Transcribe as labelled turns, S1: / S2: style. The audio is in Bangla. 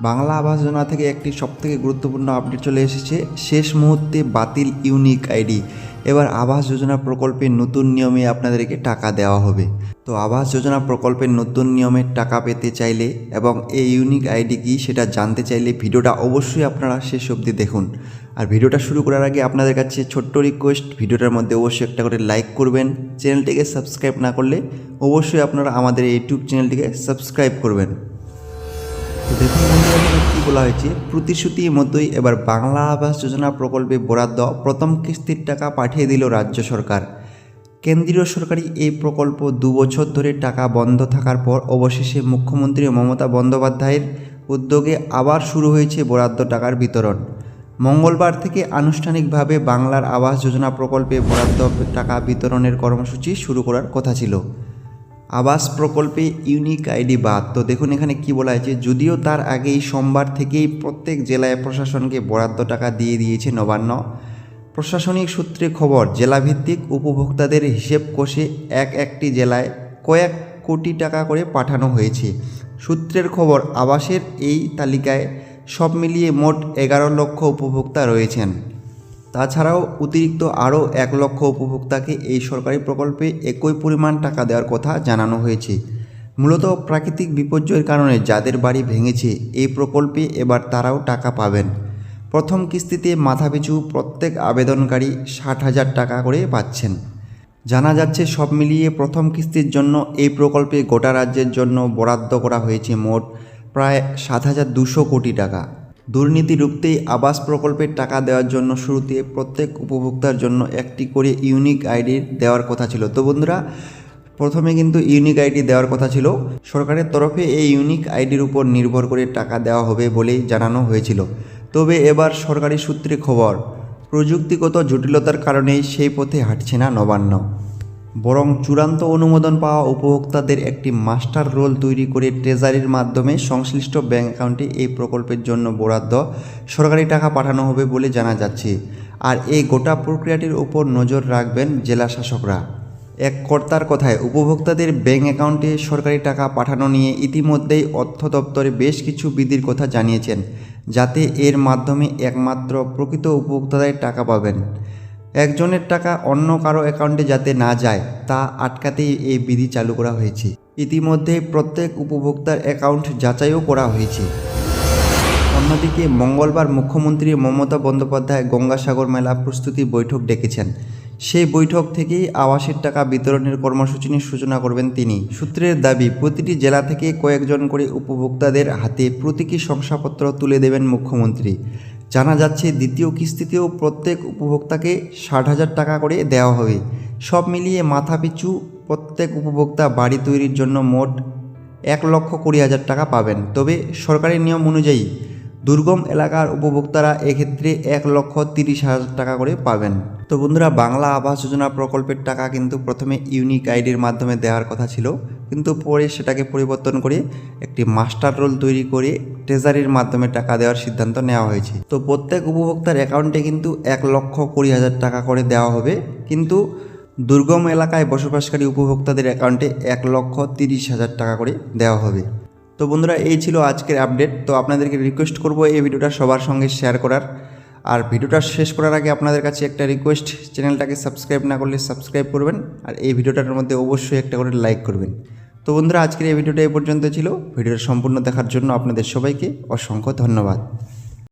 S1: বাংলা আবাস যোজনা থেকে একটি সবথেকে গুরুত্বপূর্ণ আপডেট চলে এসেছে। শেষ মুহূর্তে বাতিল ইউনিক আইডি। এবার আবাস যোজনা প্রকল্পের নতুন নিয়মে আপনাদেরকে টাকা দেওয়া হবে। তো আবাস যোজনা প্রকল্পের নতুন নিয়মে টাকা পেতে চাইলে এবং এই ইউনিক আইডি কি সেটা জানতে চাইলে ভিডিওটা অবশ্যই আপনারা শেষ অবধি দেখুন। আর ভিডিওটা শুরু করার আগে আপনাদের কাছে ছোট্ট রিকোয়েস্ট ভিডিওটার মধ্যে অবশ্যই একটা করে লাইক করবেন। চ্যানেলটিকে সাবস্ক্রাইব না করলে অবশ্যই আপনারা আমাদের ইউটিউব চ্যানেলটিকে সাবস্ক্রাইব করবেন। দেখুন বন্ধুরা বলা হয়েছে প্রতিশ্রুতির মতোই এবার বাংলা আবাস যোজনা প্রকল্পে বরাদ্দ প্রথম কিস্তির টাকা পাঠিয়ে দিল রাজ্য সরকার। কেন্দ্রীয় সরকারি এই প্রকল্প দু বছর ধরে টাকা বন্ধ থাকার পর অবশেষে মুখ্যমন্ত্রী মমতা বন্দ্যোপাধ্যায়ের উদ্যোগে আবার শুরু হয়েছে বরাদ্দ টাকার বিতরণ। মঙ্গলবার থেকে আনুষ্ঠানিকভাবে বাংলার আবাস যোজনা প্রকল্পে বরাদ্দ টাকা বিতরণের কর্মসূচি শুরু করার কথা ছিল। আবাস প্রকল্পে ইউনিক আইডি বাদ। তো দেখুন এখানে কি বলা হয়েছে, যদিও তার আগেই সোমবার থেকেই প্রত্যেক জেলায় প্রশাসনকে বরাদ্দ টাকা দিয়ে দিয়েছে নবান্ন। প্রশাসনিক সূত্রে খবর, জেলাভিত্তিক উপভোক্তাদের হিসেব কষে এক একটি জেলায় কয়েক কোটি টাকা করে পাঠানো হয়েছে। সূত্রের খবর, আবাসের এই তালিকায় সব মিলিয়ে মোট এগারো লক্ষ উপভোক্তা রয়েছেন। তাছাড়াও অতিরিক্ত আরও এক লক্ষ উপভোক্তাকে এই সরকারি প্রকল্পে একই পরিমাণ টাকা দেওয়ার কথা জানানো হয়েছে। মূলত প্রাকৃতিক বিপর্যয়ের কারণে যাদের বাড়ি ভেঙেছে, এই প্রকল্পে এবার তারাও টাকা পাবেন। প্রথম কিস্তিতে মাথাপিছু প্রত্যেক আবেদনকারী ষাট হাজার টাকা করে পাচ্ছেন। জানা যাচ্ছে সব মিলিয়ে প্রথম কিস্তির জন্য এই প্রকল্পে গোটা রাজ্যের জন্য বরাদ্দ করা হয়েছে মোট প্রায় সাত হাজার দুশো কোটি টাকা। দুর্নীতি রুখতেই আবাস প্রকল্পের টাকা দেওয়ার জন্য শুরুতে প্রত্যেক উপভোক্তার জন্য একটি করে ইউনিক আইডি দেওয়ার কথা ছিল। তো বন্ধুরা, প্রথমে কিন্তু ইউনিক আইডি দেওয়ার কথা ছিল। সরকারের তরফে এই ইউনিক আইডির উপর নির্ভর করে টাকা দেওয়া হবে বলেই জানানো হয়েছিল। তবে এবার সরকারি সূত্রে খবর, প্রযুক্তিগত জটিলতার কারণেই সেই পথে হাঁটছে না নবান্ন। বরং চূড়ান্ত অনুমোদন পাওয়া উপভোক্তাদের একটি মাস্টার রোল তৈরি করে ট্রেজারির মাধ্যমে সংশ্লিষ্ট ব্যাংক অ্যাকাউন্টে এই প্রকল্পের জন্য বরাদ্দ সরকারি টাকা পাঠানো হবে বলে জানা যাচ্ছে। আর এই গোটা প্রক্রিয়াটির উপর নজর রাখবেন জেলা শাসকরা। এক কর্তার কথায়, উপভোক্তাদের ব্যাংক অ্যাকাউন্টে সরকারি টাকা পাঠানো নিয়ে ইতিমধ্যেই অর্থ দপ্তরে বেশ কিছু বিধির কথা জানিয়েছেন, যাতে এর মাধ্যমে একমাত্র প্রকৃত উপভোক্তারাই টাকা পাবেন। একজনের টাকা অন্য কারও অ্যাকাউন্টে যাতে না যায়, তা আটকাতেই এই বিধি চালু করা হয়েছে। ইতিমধ্যে প্রত্যেক উপভোক্তার অ্যাকাউন্ট যাচাইও করা হয়েছে। অন্যদিকে মঙ্গলবার মুখ্যমন্ত্রী মমতা বন্দ্যোপাধ্যায় গঙ্গাসাগর মেলা প্রস্তুতি বৈঠক ডেকেছেন। সেই বৈঠক থেকেই আবাসের টাকা বিতরণের কর্মসূচির সূচনা করবেন তিনি। সূত্রের দাবি, প্রতিটি জেলা থেকে কয়েকজন করে উপভোক্তাদের হাতে প্রতীকী শংসাপত্র তুলে দেবেন মুখ্যমন্ত্রী। জানা যাচ্ছে দ্বিতীয় কিস্তিতেও প্রত্যেক উপভোক্তাকে ষাট হাজার টাকা করে দেওয়া হবে। সব মিলিয়ে মাথাপিছু প্রত্যেক উপভোক্তা বাড়ি তৈরির জন্য মোট এক লক্ষ কুড়ি হাজার টাকা পাবেন। তবে সরকারি নিয়ম অনুযায়ী দুর্গম এলাকার উপভোক্তারা এক্ষেত্রে এক লক্ষ তিরিশ হাজার টাকা করে পাবেন। তো বন্ধুরা, বাংলা আবাস যোজনা প্রকল্পের টাকা কিন্তু প্রথমে ইউনিক আইডির মাধ্যমে দেওয়ার কথা ছিল। কিন্তু পরে সেটাকে পরিবর্তন করে একটি মাস্টার রোল তৈরি করে ট্রেজারির মাধ্যমে টাকা দেওয়ার সিদ্ধান্ত নেওয়া হয়েছে। তো প্রত্যেক উপভোক্তার অ্যাকাউন্টে কিন্তু এক লক্ষ কুড়ি হাজার টাকা করে দেওয়া হবে। কিন্তু দুর্গম এলাকায় বসবাসকারী উপভোক্তাদের অ্যাকাউন্টে এক লক্ষ তিরিশ হাজার টাকা করে দেওয়া হবে। তো বন্ধুরা, এই ছিল আজকের আপডেট তো আপনাদেরকে রিকোয়েস্ট করব এই ভিডিওটা সবার সঙ্গে শেয়ার করার। আর ভিডিওটা শেষ করার আগে আপনাদের কাছে একটা রিকোয়েস্ট চ্যানেলটাকে সাবস্ক্রাইব না করলে সাবস্ক্রাইব করবেন আর এই ভিডিওটার মধ্যে অবশ্যই একটা করে লাইক করবেন। তো বন্ধুরা, আজকের এই ভিডিওটা এই পর্যন্ত ছিল। ভিডিওটা সম্পূর্ণ দেখার জন্য আপনাদের সবাইকে অসংখ্য ধন্যবাদ।